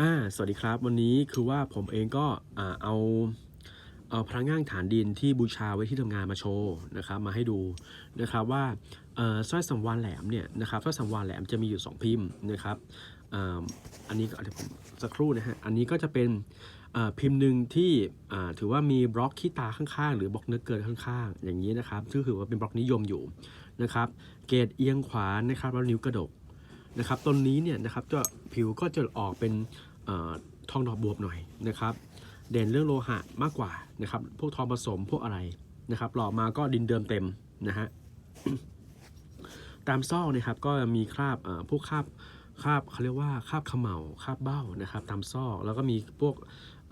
อ่าสวัสดีครับ วันนี้คือว่าผมเองก็อ่าเอาเอาพลังงานฐานดินที่บูชาไว้ที่ทำงานมาโชว์นะครับมาให้ดูนะครับว่าสร้อยสังวานแหลมเนี่ยนะครับสร้อยสังวานแหลมจะมีอยู่ 2 พิมพ์นะครับอ,อันนี้ก็เดี๋ยวผมสักครู่นะฮะอันนี้ก็จะเป็นพิมพ์หนึ่งที่ถือว่ามีบล็อกขี้ตาข้างๆ หรือบล็อกเนื้อเกินข้างๆ อย่างนี้นะครับซึ่งถือว่าเป็นบล็อกนิยมอยู่นะครับเกรดเอียงขวานะครับแล้วนิ้วกระดก นะครับต้นนี้เนี่ยนะครับจะผิวก็จะออกเป็นอทองดอกบวบหน่อยนะครับ เด่นเรื่องโลหะมากกว่านะครับ พวกทองผสมพวกอะไรนะครับหล่อมาก็ดินเดิมเต็มนะฮะตามซอกนะครับก็มีคราบพวกคราบคราบเขาเรียกว่าคราบเขมเหลาคราบเบ้านะครับ ตามซอกแล้วก็มีพวก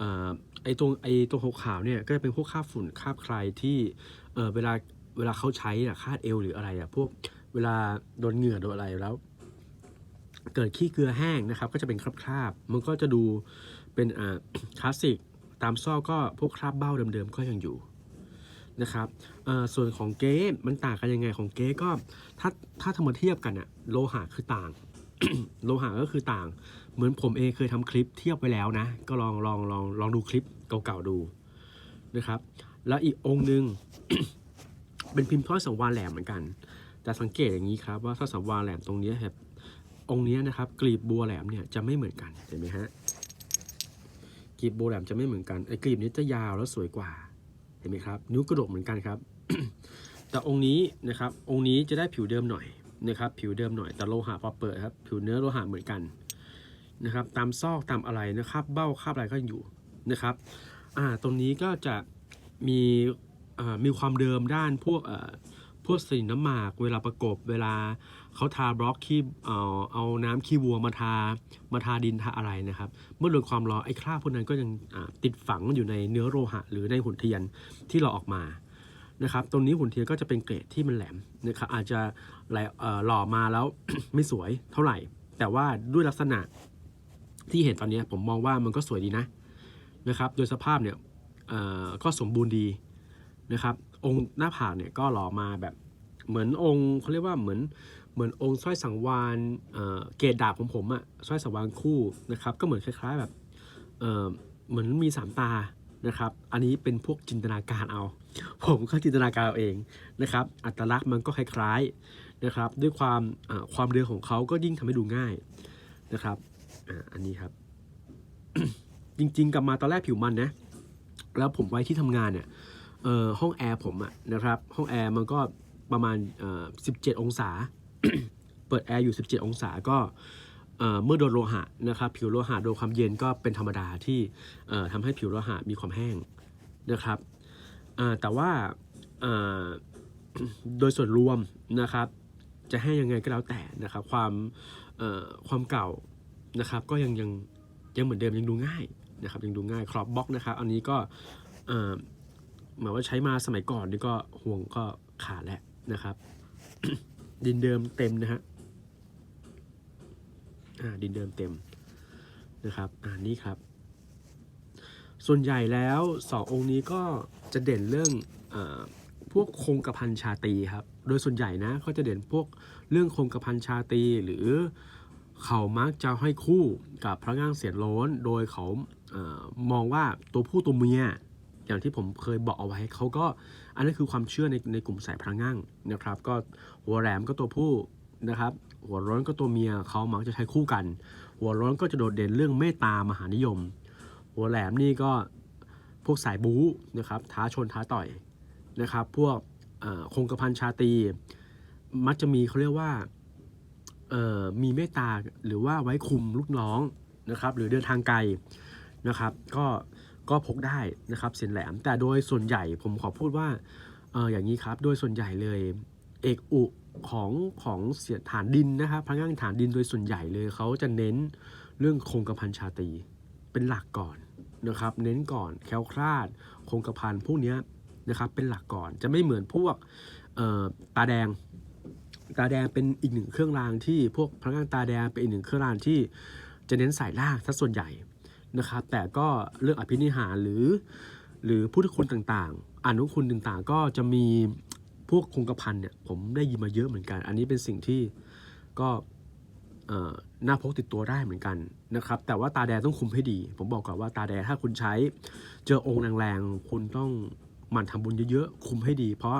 อไอตรงไอตรงขาวเนี่ยก็จะเป็นพวกคราบฝุ่นคราบใครที่เเวลาเวลาเขาใช้อะคาดเอวหรืออะไรอะพวกเวลาโดนเหงื่อโดนอะไรแล้ว เกิดขี้เกลือแห้งนะครับ ก็จะเป็นคราบๆมันก็จะดูเป็นอ่าคลาสสิกตามซอกก็พวกคราบเบ้าเดิมๆก็ยังอยู่นะครับส่วนของเก๊มันต่างกันยังไงของเก๊ก็ถ้าถ้าทำมาเทียบกันอะโลหะคือต่าง โลหะก็คือต่าง เหมือนผมเองเคยทำคลิปเทียบไว้แล้วนะ ก็ลองลองลองลองดูคลิปเก่าๆดูนะครับ แล้วอีกองค์หนึ่งเป็นพิมพ์ท้อยสังวานแหลมเหมือนกัน แต่สังเกตอย่างนี้ครับว่าท้อยสังวานแหลมตรงนี้ครับ องค์นี้นะครับกลีบบัวแหลมเนี่ยจะไม่เหมือนกันเห็นไหมฮะกลีบบัวแหลมจะไม่เหมือนกันไอ้กลีบนี้จะยาวแล้วสวยกว่าเห็นไหมครับ นิ้วกระดกเหมือนกันครับ แต่องค์นี้นะครับ องค์นี้จะได้ผิวเดิมหน่อยนะครับ ผิวเดิมหน่อยแต่โลหะพอเปิดครับ ผิวเนื้อโลหะเหมือนกันนะครับ ตามซอกตามอะไรนะครับ เบ้าคาบอะไรก็อยู่นะครับอ่าตรงนี้ก็จะมีอ่ามีความเดิมด้านพวกอ พวกสีน้ำหมากเวลาประกบเวลาเขาทาบล็อกขี้เอาเอาน้ำขี้วัวมาทามาทาดินทาอะไรนะครับ เมื่อโดนความร้อนไอ้คราบพวกนั้นก็ยังติดฝังอยู่ในเนื้อโลหะ หรือในหุ่นเทียนที่เราออกมานะครับตรงนี้หุ่นเทียนก็จะเป็นเกรดที่มันแหลมนะครับอาจจะไหล่อหล่อมาแล้วไม่สวยเท่าไหร่ แต่ว่าด้วยลักษณะที่เห็นตอนนี้ผมมองว่ามันก็สวยดีนะนะครับ โดยสภาพเนี่ยก็สมบูรณ์ดี นะครับ องค์หน้าผากเนี่ยก็หล่อมาแบบเหมือนองค์เขาเรียกว่าเหมือนเหมือนองค์สร้อยสังวานเเกรดาบของผมอะสร้อยสังวานคู่นะครับก็เหมือนคล้าย ๆแบบเเหมือนมีสามตานะครับอันนี้เป็นพวกจินตนาการเอา ผมก็จินตนาการเอาเองนะครับอัตลักษณ์มันก็คล้ายๆนะครับด้วยความความเรือของเขาก็ยิ่งทำให้ดูง่ายนะครับอ,อันนี้ครับ จริงๆกลับมาตอนแรกผิวมันนะแล้วผมไว้ที่ทำงานเนี่ย เอ่อห้องแอร์ผมอะนะครับ ห้องแอร์มันก็ประมาณเอ่อ17 องศา เปิดแอร์อยู่ 17 องศาก็เอ่อเมื่อโดนโลหะนะครับ ผิวโลหะโดนความเย็นก็เป็นธรรมดาที่เอ่อทำให้ผิวโลหะมีความแห้งนะครับอ่าแต่ว่าอ่าโดยส่วนรวมนะครับ จะให้ยังไงก็แล้วแต่นะครับ ความเอ่อความเก่านะครับ ก็ยังยังยังเหมือนเดิมยังดูง่ายนะครับ ยังดูง่ายครอบบล็อกนะครับ อันนี้ก็เอ่อ หมายว่าใช้มาสมัยก่อนนี่ก็ห่วงก็ขาดแล้วนะครับ ดินเดิมเต็มนะฮะอ่าดินเดิมเต็มนะครับอ่านี่ครับ ส่วนใหญ่แล้วสององค์นี้ก็จะเด่นเรื่องอพวกคงกระพันชาตีครับ โดยส่วนใหญ่นะเขาจะเด่นพวกเรื่องคงกระพันชาตีหรือเขามักจะให้คู่กับพระง่างเสียนโล้น โดยเขาเออมองว่าตัวผู้ตัวเมีย อย่างที่ผมเคยบอกเอาไว้เขาก็อันนั้นคือความเชื่อในในกลุ่มสายพระง่งนะครับ ก็หัวแหลมก็ตัวผู้นะครับ หัวร้อนก็ตัวเมียเขามักจะใช้คู่กัน หัวร้อนก็จะโดดเด่นเรื่องเมตตามหานิยม หัวแหลมนี่ก็พวกสายบู๊นะครับท้าชนท้าต่อยนะครับ พวกคงกระพันชาตีมักจะมีเขาเรียกว่ามีเมตตาหรือว่าไว้คุมลูกน้องนะครับ หรือเดินทางไกลนะครับ ก็ ก็พกได้นะครับเสียนแหลม แต่โดยส่วนใหญ่ผมขอพูดว่าเอออย่างนี้ครับ โดยส่วนใหญ่เลยเอกอุของของเสียฐานดินนะครับพนักงานฐานดินโดยส่วนใหญ่เลยเขาจะเน้นเรื่องคงกระพันชาตรีเป็นหลักก่อนนะครับเน้นก่อนแคล้วคลาดคงกระพันพวกนี้นะครับเป็นหลักก่อนจะไม่เหมือนพวกตาแดง ตาแดงเป็นอีกหนึ่งเครื่องรางที่พวกพนักงานตาแดงเป็นอีกหนึ่งเครื่องรางที่จะเน้นสายล่างซะส่วนใหญ่ นะครับ แต่ก็เรื่องอภินิหารหรือ หรือพุทธคุณต่างๆอนุคุณต่างๆ ก็จะมีพวกคงกระพันเนี่ยผมได้ยินมาเยอะเหมือนกัน อันนี้เป็นสิ่งที่ก็เอ่อหน้าพกติดตัวได้เหมือนกันนะครับ แต่ว่าตาแดงต้องคุมให้ดี ผมบอกก่อนว่าตาแดงถ้าคุณใช้เจอองค์แรงๆคุณต้องหมั่นทำบุญเยอะๆคุมให้ดี เพราะ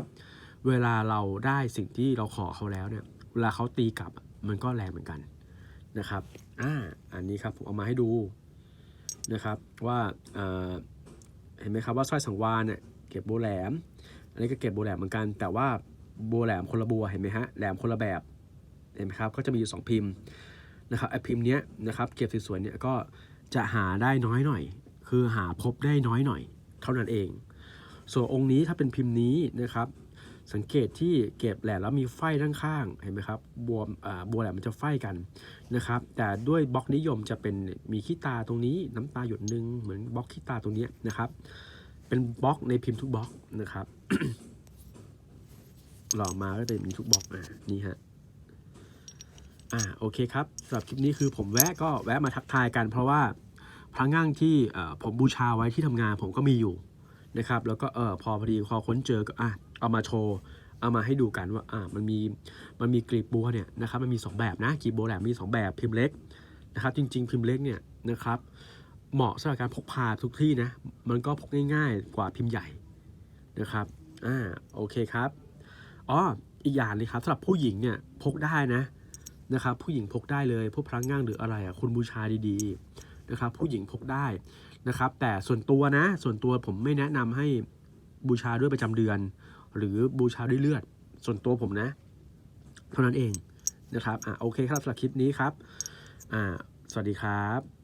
เวลาเราได้สิ่งที่เราขอเขาแล้วเนี่ยเวลาเขาตีกลับมันก็แรงเหมือนกันนะครับอ่าอันนี้ครับผมเอามาให้ดู นะครับว่าเห็นไหมครับว่าสร้อยสังวานเนี่ยเก็บโบแหลม อันนี้ก็เก็บโบแหลมเหมือนกัน แต่ว่าโบแหลมคนละบัวเห็นไหมฮะแหลมคนละแบบเห็นไหมครับก็จะมีอยู่สองพิมพ์นะครับไอพิมพ์เนี้ยนะครับเก็บสวยๆเนี่ยก็จะหาได้น้อยหน่อย คือหาพบได้น้อยหน่อย เท่านั้นเอง ส่วนองค์นี้ถ้าเป็นพิมพ์นี้นะครับ สังเกตที่เก็บแหลมแล้วมีไฟด้านข้างเห็นไหมครับบัวอ่าบัวแหลมมันจะไฟกันนะครับ แต่ด้วยบล็อกนิยมจะเป็นมีขี้ตาตรงนี้น้ำตาหยดหนึ่งเหมือนบล็อกขี้ตาตรงนี้นะครับ เป็นบล็อกในพิมพ์ทุกบล็อกนะครับ หล่อมาก็จะมีทุกบล็อกอ่านี่ฮะอ่าโอเคครับสำหรับคลิปนี้คือผมแวะก็แวะมาทักทายกัน เพราะว่าพระง่างที่ผมบูชาไว้ที่ทำงานผมก็มีอยู่นะครับ แล้วก็เออพอพอดีพอค้นเจอก็อะ เอามาโชว์เอามาให้ดูกันว่าอ่ามันมีมันมีกลีบบัวเนี่ยนะครับมันมีสองแบบนะกลีบบัวแหลมมีสองแบบพิมพ์เล็กนะครับจริง ๆ พิมพ์เล็กเนี่ยนะครับเหมาะสำหรับการพกพาทุกที่นะมันก็พกง่าย ๆ กว่าพิมพ์ใหญ่นะครับอ่าโอเคครับอ๋ออีกอย่างเลยครับสำหรับผู้หญิงเนี่ยพกได้นะนะครับผู้หญิงพกได้เลยพวกพระง่างหรืออะไรอะคุณบูชาดีๆนะครับผู้หญิงพกได้นะครับแต่ส่วนตัวนะส่วนตัวผมไม่แนะนำให้บูชาด้วยประจำเดือน หรือบูชาด้วยเลือด ส่วนตัวผมนะ เท่านั้นเองนะครับอ่าโอเคครับสำหรับคลิปนี้ครับอ่าสวัสดีครับ